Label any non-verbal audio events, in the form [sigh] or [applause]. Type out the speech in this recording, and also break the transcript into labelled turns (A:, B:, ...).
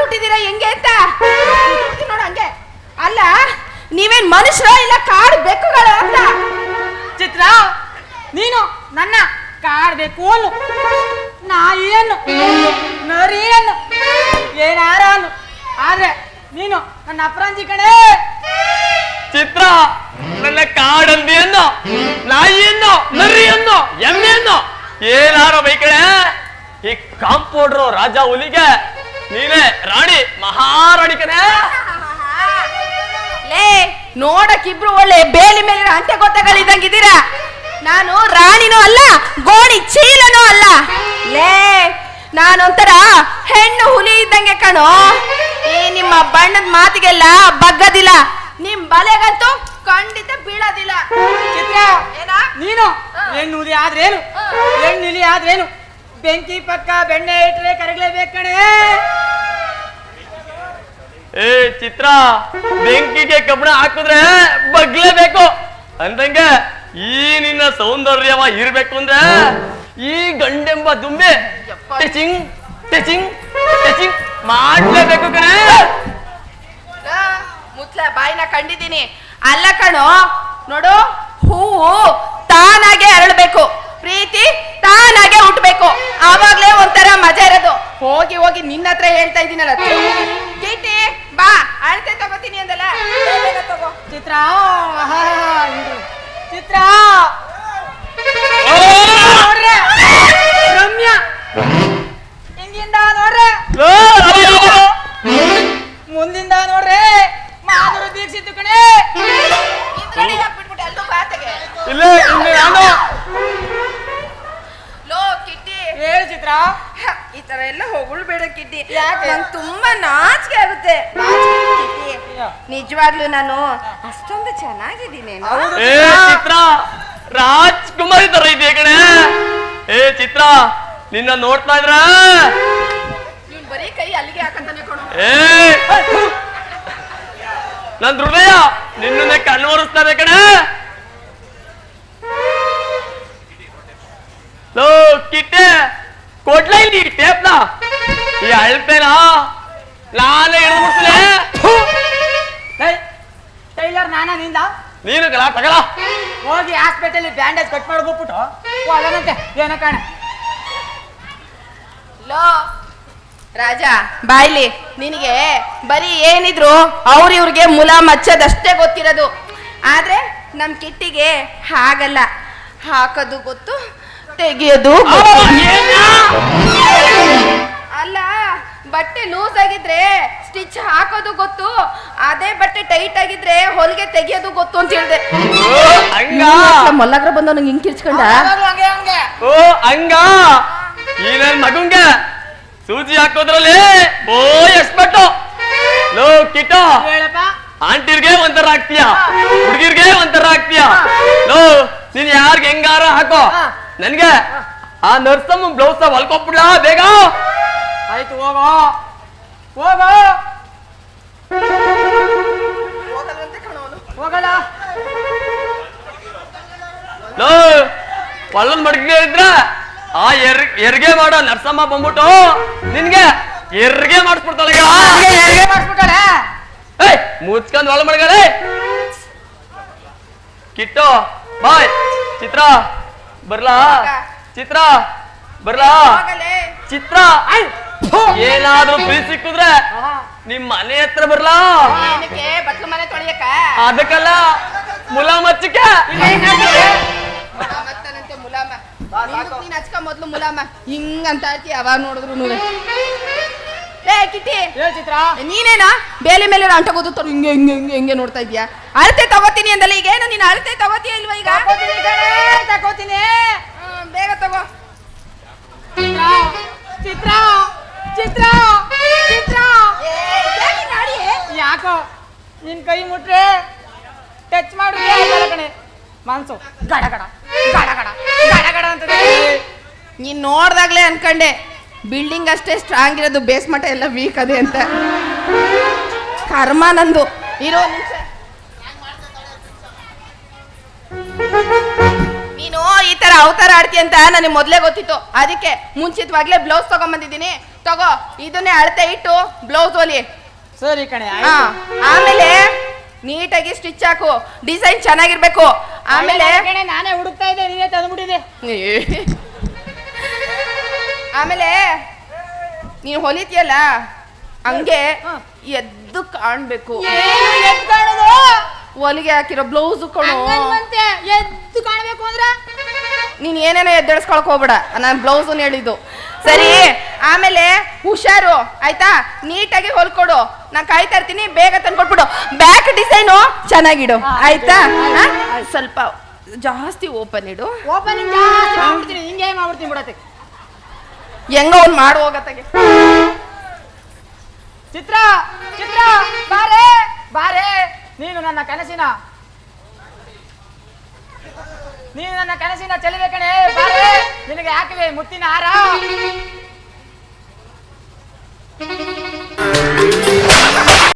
A: ಹುಟ್ಟಿದೀರಾ ಹುಟ್ಟಿದ್ದೀರಾ ಹೆಂಗೆ ಅಂತ? ನೋಡ ಹಂಗೆ. ಅಲ್ಲ, ನೀವೇನ್ ಮನುಷ್ಯರ ಇಲ್ಲ ಕಾಡು ಬೆಕ್ಕುಗಳ ಅಂತ?
B: ಚಿತ್ರ, ನೀನು ನನ್ನ ಕಾಡ್ ಬೇಕು ಕೋಲು ನಾಯಿಯನ್ನು, ನರಿಯನ್ನು ಏನಾರನು ಆದ್ರೆ ನೀನು ನನ್ನ ಅಪರಾಂಜಿ ಕಣೆ.
C: ಚಿತ್ರ, ನನ್ನ ಕಾಡಂದಿಯನ್ನು, ನಾಯಿಯನ್ನು, ನರಿಯನ್ನು, ಎಮ್ಮೆಯನ್ನು, ಏನಾರ ಬೈಕಡೆ ಈ ಕಾಂಪೌಡ್ರ ರಾಜ ಹುಲಿಗೆ ನೀನೇ ರಾಣಿ ಮಹಾರಾಣಿ ಕಣೆ [laughs]
A: ಲೇ ನೋಡಕ್ಕಿಬ್ರು ಒಳ್ಳೆ ಬೇಲಿ ಮೇಲಿನ ಅಂಟೆ ಗೊತ್ತಗಳಿದ್ದಂಗಿದ್ದೀರಾ ನಾನು ರಾಣಿನೂ ಅಲ್ಲ ಗೋಣಿ ಚೀಲನೂ ಅಲ್ಲ. ಲೇ ನಾನೊಂಥರ ಹೆಣ್ಣು ಹುಲಿ ಇದ್ದಂಗೆ ಕಣೋ. ಈ ನಿಮ್ಮ ಬಣ್ಣದ ಮಾತಿಗೆಲ್ಲ ಬಗ್ಗದಿಲ್ಲ. ನಿಮ್ ಬಲೆಗಂತೂ ಖಂಡಿತ ಬೀಳೋದಿಲ್ಲ.
B: ಚಿತ್ರ
A: ಏನಾ?
B: ನೀನು. ಹೆಣ್ಣು ಹುಲಿ ಆದ್ರೇನು. ಹೆಣ್ಣು ಹುಲಿ ಆದ್ರೇನು? ಬೆಂಕಿ ಪಕ್ಕ ಬೆಣ್ಣೆ ಇಟ್ರೆ ಕರಗಲೇಬೇಕು ಕಣೆ.
C: ಏ ಚಿತ್ರ ಬೆಂಕಿಗೆ ಕಬ್ಬಣ ಹಾಕಿದ್ರೆ ಬಗ್ಲೇಬೇಕು. ಅಂದಂಗೆ ಈ ನಿನ್ನ ಸೌಂದರ್ಯವ ಇರ್ಬೇಕು ಅಂದ್ರೆ ಈ ಗಂಡೆಂಬ ದುಂಬೆ ಟಚಿಂಗ್ ಟಚಿಂಗ್ ಟಚಿಂಗ್ ಮಾಡ್ಲೇಬೇಕು ಕಣೆ.
A: ಮುತ್ಲ ಬಾಯಿನ ಕಂಡಿದ್ದೀನಿ. ಅಲ್ಲ ಕಣೋ ನೋಡು ಹೂವು ಹೋಗಿ ಹೋಗಿ ನಿನ್ನ ಹತ್ರ ಹೇಳ್ತಾ ಇದ್ದೀನಲ್ಲ. ಕೀಟಿ ಬಾ. ಅಳತೆ ತಗೋತೀನಿ ಅಂದಲ್ಲ. ತಗೋ.
B: ಚಿತ್ರ. ಚಿತ್ರ! ನೋಡ್ರೆ. ರಮ್ಯಾ. ಹಿಂದಿಂದ ನೋಡ್ರೆ! ಮುಂದಿಂದ ನೋಡ್ರೆ. ಮಾಧುರು ದೀಕ್ಷಿತ್ತು ಕಣೆ.
C: ಇಲ್ಲೇ ನಾನು
A: ಲೋ ಕಿಟ್ಟಿ.
B: ಹೇಳು ಚಿತ್ರ.
A: ತರ ಎಲ್ಲ ಹೊಗಳ್ಬೇಡ ಕಿಟ್ಟಿ
B: ಯಾಕೆ?
A: ನಂಗ್ ತುಂಬಾ ನಾಚಿಕೆ ಆಗುತ್ತೆ. ಕಿಟ್ಟಿ ನಿಜವಾಗ್ಲೂ ನಾನು ಅಷ್ಟೊಂದು ಚೆನ್ನಾಗಿದ್ದೀನಿ
C: ಏ ಚಿತ್ರ. ರಾಜ್ಕುಮಾರಿ ತರ ಇದೆ ಕಣೆ. ಏ ಚಿತ್ರ ನಿನ್ನ ನೋಡ್ತಾ ಇದ್ರ?
A: ಬರೀ ಕೈ ಅಲ್ಲಿಗೆ ಹಾಕಂತಾನೆ
C: ಏ ನನ್ ಹೃದಯ ನಿನ್ನನ್ನೇ ಕಣ್ಣು ಕಣೆ. ನಾನೇ ಹಿಡಿದ್ಬಿಡ್ತೀನಿ
B: ಟೈಲರ್ ನಾನ ನಿಂದ?
C: ನೀನು ಗಲ ತಗಲ
B: ಹೋಗಿ ಹಾಸ್ಪಿಟಲ್ ಬ್ಯಾಂಡೇಜ್ ಕಟ್ ಮಾಡ್ಬಿಟ್ಟು ಅದನ್ನಂತೆ ಏನೋ ಕಾಣ.
A: ಲೋ ರಾಜ ಬಾಯ್ಲಿ ನಿನಗೆ ಬರೀ ಏನಿದ್ರು ಅವ್ರ ಇವ್ರಿಗೆ ಮುಲ ಮಚ್ಚದಷ್ಟೇ ಗೊತ್ತಿರೋದು. ಆದ್ರೆ ನಮ್ ಕಿಟ್ಟಿಗೆ ಹಾಗಲ್ಲ. ಹಾಕೋದು ಗೊತ್ತು ತೆಗಿಯೋದು ಬಟ್ಟೆ ಲೂಸ್ ಆಗಿದ್ರೆ ಸ್ಟಿಚ್ ಹಾಕೋದು ಗೊತ್ತು ಅದೇ ಬಟ್ಟೆ ಟೈಟ್ ಆಗಿದ್ರೆ ಹೊಲಿಗೆ ತೆಗಿಯೋದು ಗೊತ್ತು ಅಂತ ಹೇಳ್ದೆ.
C: ಹಂಗ?
A: ಮಲ್ಲಗ್ರ ಬಂದ ನಂಗೆ ಹಿಂಗ್ ಕಿರ್ಚ್ಕೊಂಡ
B: ಯಾವಾಗ್ಲೂ ಹಂಗೆ ಹಂಗೆ.
C: ಓ ಹಂಗ? ಏನೇನ್ ನನ್ ಮಗುಂಗೆ? ಸೂಜಿ ಹಾಕೋದ್ರಲ್ಲಿ? ಓ ಎಕ್ಸ್ಪರ್ಟು ಲೋ ಕಿಟ್ಟ
B: ಹೇಳಪ್ಪ.
C: ಆಂಟಿರ್ಗೆ ಒಂಥರ ಹಾಕ್ತೀಯ ಹುಡುಗಿರ್ಗೆ ಒಂಥರ ಹಾಕ್ತೀಯ ಲೋ ನೀನ್ ಯಾರ್ಗ್ ಹೆಂಗಾರ ಹಾಕೋ. ನನ್ಗೆ? ಆ ನರ್ಸಮ್ಮ ಬ್ಲೌಸ್ ಹೊಲ್ಕೊಬಿಡ್ಲಾ ಬೇಗ?
B: ಆಯ್ತು ಹೋಗೋ. ಹೋಗೋ. ಹೋಗಲ್ಲ.
C: ಲೋ ಒಳ್ಳೊಂದ್ ಮಡಗಿಗೆ ಇದ್ರ ಆ ಎರ್ ಎರ್ಗೆ ಮಾಡೋ ನರ್ಸಮ್ಮ ಬಂದ್ಬಿಟ್ಟು ನಿನ್ಗೆ ಎರ್ಗೆ ಮಾಡಿಸ್ಬಿಡ್ತಾಳೆ
B: ಹೆರಿಗೆ ಮಾಡಿಸ್ಬಿಟ್ಟಾಳೆ?
C: ಏಯ್ ಮುಚ್ಕೊಂಡ್ ಒಳ ಮಡಗಡೆ ಕಿಟ್ಟು ಬಾಯ್. ಚಿತ್ರ ಬರ್ಲಾ? ಚಿತ್ರ ಬರ್ಲಾ? ಚಿತ್ರ
B: ಐ.
C: ಏನಾದ್ರೂ ಫ್ರೀ ಸಿಕ್ಕಿದ್ರೆ. ನಿಮ್ ಮನೆ ಹತ್ರ ಬರ್ಲಾ?
A: ಏನಕ್ಕೆ? ಬಟ್ಲು ಮನೆ ತೊಳಿಯಕ
C: ಅದಕ್ಕಲ್ಲ ಮುಲಾಮ್ ಮಚ್ಚಕ್ಕೆ
A: ಮತ್ತನಂತೆ ಮುಲಾಮ ನೀನ್ ಹಚ್ಕ ಮೊದ್ಲು ಮುಲಾಮ ಹಿಂಗ ಅಂತ ಇರ್ತೀಯ ಅವಾಗ ನೋಡಿದ್ರು ಏ ಕಿಟ್ಟಿ.
B: ಹೇಳ್ ಚಿತ್ರ.
A: ನೀನೇನಾ? ಬೇಲೆ ಮೇಲೆ ಅಂಟಗೋದು ತೊರು ಹಿಂಗೆ ಹಿಂಗೆ ಹಿಂಗೆ ಹಿಂಗೆ ನೋಡ್ತಾ ಇದೀಯಾ ಅಳತೆ ತಗೋತೀನಿ ಅಂದಲ್ಲ ಈಗ ಏನು ನೀನು ಅಳತೆ ತಗೋತೀಯ ಇಲ್ವಾ ಈಗ?
B: ತಗೋತೀನಿ.
A: ಹ್ಮ್, ಬೇಗ ತಗೋ.
B: ಚಿತ್ರ ಚಿತ್ರ. ಚಿತ್ರ!
A: ಏ, ಯಾಕೆ ಗಾಡಿ?
B: ಯಾಕೋ? ನಿನ್ ಕೈ ಮುಟ್ರೆ ಟಚ್ ಮಾಡು. ಕಣೆ. ಮನ್ಸು. ಗಡ ಗಡ ಗಡ ಗಡ ಗಡ ಗಡ ಅಂತದೆ.
A: ನೀನ್ ನೋಡ್ದಾಗ್ಲೇ ಅನ್ಕಂಡೆ. ಬಿಲ್ಡಿಂಗ್ ಅಷ್ಟೇ ಸ್ಟ್ರಾಂಗ್ ಇರೋದು ಬೇಸ್ಮಠ ಎಲ್ಲ ವೀಕ್ ಅದೇ ಅಂತ. ಕರ್ಮ ನಂದು. ಇರೋ ನಿಮಿಷ. ನೀನು ಈ ತರ ಅವತಾರ ಆಡ್ತಿ ಅಂತ ನನಗೆ ಮೊದ್ಲೇ ಗೊತ್ತಿತ್ತು. ಅದಕ್ಕೆ ಮುಂಚಿತವಾಗ್ಲೇ ಬ್ಲೌಸ್ ತಗೊಂಬಂದಿದ್ದೀನಿ. ತಗೋ ಇದನ್ನೇ ಅಳತೆ ಇಟ್ಟು ಬ್ಲೌಸ್ ಹೊಲಿ
B: ಸರಿ ಕಣೆ
A: ಹಾ ಆಮೇಲೆ ನೀಟಾಗಿ ಸ್ಟಿಚ್ ಹಾಕು. ಡಿಸೈನ್ ಚೆನ್ನಾಗಿರ್ಬೇಕು. ಆಮೇಲೆ
B: ಕಣೆ ನಾನೇ ಹುಡುಕ್ತಾ ಇದ್ದೆ ನೀನೇ ತಂದ್ಬಿಟ್ಟಿದೆ
A: ಆಮೇಲೆ ನೀನು ಹೊಲಿತೀಯಲ್ಲ ಹಂಗೆ. ಎದ್ದು ಕಾಣ್ಬೇಕು. ಹೊಲಿಗೆ ಹಾಕಿರೋ ಬ್ಲೌಸ್ ಕೊಡು
B: ಎದ್ದು ಕಾಣ್ಬೇಕು ಅಂದ್ರ?
A: ನೀನ್ ಏನೇನೋ ಎದ್ದೇಳಿಸ್ಕೊಳಕ್ ಹೋಗ್ಬೇಡ. ನಾನು ಬ್ಲೌಸ್ ಹೇಳಿದ್ದು. ಸರಿ ಆಮೇಲೆ ಹುಷಾರು ಆಯ್ತಾ? ನೀಟಾಗಿ ಹೊಲ್ಕೊಡು. ನಾ ಕಾಯ್ತಾ ಇರ್ತೀನಿ ಬೇಗ ತಂದ್ಕೊಟ್ಬಿಡು. Back design ಚೆನ್ನಾಗಿಡು. ಆಯ್ತಾ. ಸ್ವಲ್ಪ ಜಾಸ್ತಿ ಓಪನ್ ಇಡು.
B: ಓಪನಿಂಗ್ ಜಾಸ್ತಿ ಮಾಡ್ಬಿಡ್ತೀನಿ ಹಿಂಗೆ ಮಾಡ್ಬಿಡ್ತೀನಿ ಬಿಡತ್ತೆ.
A: ಹೆಂಗ ಅವ್ನು ಮಾಡು ಹೋಗತ್ತಾಗೆ
B: ಚಿತ್ರ ಚಿತ್ರ ಬಾರೆ ಬಾರೆ. ನೀನು ನನ್ನ ಕನಸಿನ ನೀನು ನನ್ನ ಕನಸಿನ ಚೆಲ್ಲಬೇಕಣೆ ನಿನಗೆ ಹಾಕಿದೆ ಮುತ್ತಿನ ಹಾರ.